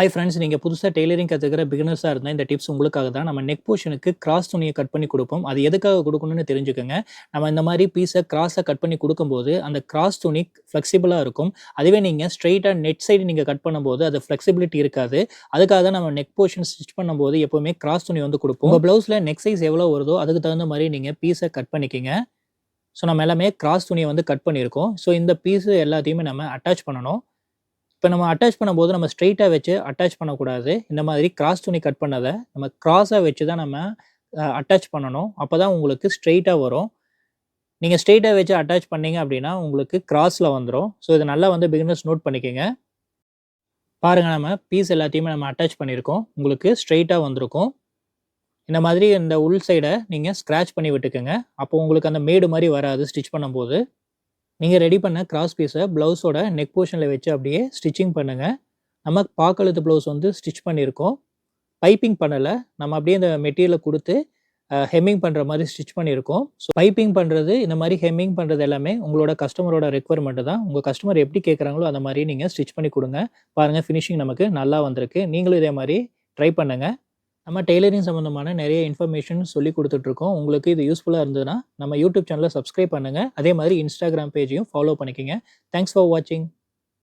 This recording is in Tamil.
ஹாய் ஃப்ரெண்ட்ஸ் நீங்கள் புதுசாக டெய்லரிங் கற்றுக்கிற பிகினர்ஸாக இருந்தால் இந்த டிப்ஸ் உங்களுக்காக தான். நம்ம நெக் போர்ஷனுக்கு கிராஸ் துணியை கட் பண்ணி கொடுப்போம். அது எதுக்காக கொடுக்கணும்னு தெரிஞ்சுக்கோங்க. நம்ம இந்த மாதிரி பீஸை கிராஸை கட் பண்ணி கொடுக்கும்போது அந்த கிராஸ் துணி ஃப்ளெக்சிபிளாக இருக்கும். அதுவே நீங்கள் ஸ்ட்ரெயிட்டாக நெட் சைடு நீங்கள் கட் பண்ணும்போது அது ஃப்ளெக்சிபிலிட்டி இருக்காது. அதுக்காக தான் நம்ம நெக் போர்ஷன் ஸ்டிச் பண்ணும்போது எப்போவுமே கிராஸ் துணி வந்து கொடுப்போம். உங்கள் ப்ளவுஸில் நெக் சைஸ் எவ்வளோ வருதோ அதுக்கு தகுந்த மாதிரி நீங்கள் பீஸை கட் பண்ணிக்கிங்க. ஸோ நம்ம எல்லாமே கிராஸ் துணியை வந்து கட் பண்ணியிருக்கோம். ஸோ இந்த பீஸு எல்லாத்தையுமே நம்ம அட்டாச் பண்ணணும். இப்போ நம்ம அட்டாச் பண்ணும்போது நம்ம ஸ்ட்ரெயிட்டாக வச்சு அட்டாச் பண்ணக்கூடாது. இந்த மாதிரி கிராஸ் துணி கட் பண்ணதை. நம்ம கிராஸாக வச்சு தான் நம்ம அட்டாச் பண்ணணும். அப்போ தான் உங்களுக்கு ஸ்ட்ரெயிட்டாக வரும். நீங்கள் ஸ்ட்ரெயிட்டாக வச்சு அட்டாச் பண்ணீங்க அப்படின்னா உங்களுக்கு கிராஸில் வந்துடும் ஸோ இதை நல்லா வந்து பிகினர்ஸ் நோட் பண்ணிக்கோங்க. பாருங்கள் நம்ம பீஸ் எல்லாத்தையுமே நம்ம அட்டாச் பண்ணியிருக்கோம். உங்களுக்கு ஸ்ட்ரெயிட்டாக வந்திருக்கும். இந்த மாதிரி இந்த உள் சைடை நீங்கள் ஸ்க்ராட்ச் பண்ணி விட்டுக்கோங்க. அப்போ உங்களுக்கு அந்த மேடு மாதிரி வராது ஸ்டிச் பண்ணும்போது. நீங்கள் ரெடி பண்ண கிராஸ் பீஸை ப்ளவுஸோட நெக் போர்ஷனில் வச்சு அப்படியே ஸ்டிச்சிங் பண்ணுங்கள் நம்ம பாக்கழுத்து ப்ளவுஸ் வந்து ஸ்டிச் பண்ணியிருக்கோம். பைப்பிங் பண்ணலை. நம்ம அப்படியே இந்த மெட்டீரியலை கொடுத்து ஹெம்மிங் பண்ணுற மாதிரி ஸ்டிச் பண்ணியிருக்கோம். ஸோ பைப்பிங் பண்ணுறது இந்த மாதிரி ஹெம்மிங் பண்ணுறது எல்லாமே உங்களோட கஸ்டமரோட ரெக்குவயர்மெண்ட்டு தான். உங்கள் கஸ்டமர் எப்படி கேட்குறாங்களோ அந்த மாதிரி நீங்கள் ஸ்டிச் பண்ணி கொடுங்க. பாருங்கள் ஃபினிஷிங் நமக்கு நல்லா வந்திருக்கு. நீங்களும் இதே மாதிரி ட்ரை பண்ணுங்கள் நம்ம டெய்லரிங் சம்மந்தமான நிறைய இன்ஃபர்மேஷன் சொல்லி கொடுத்துட்ருக்கோம். உங்களுக்கு இது யூஸ்ஃபுல்லாக இருந்ததுன்னா நம்ம யூடியூப் சேனலை சப்ஸ்கிரைப் பண்ணுங்கள் அதே மாதிரி இன்ஸ்டாகிராம் பேஜையும் ஃபாலோ பண்ணிக்கோங்க. தேங்க்ஸ் ஃபார் வாட்சிங்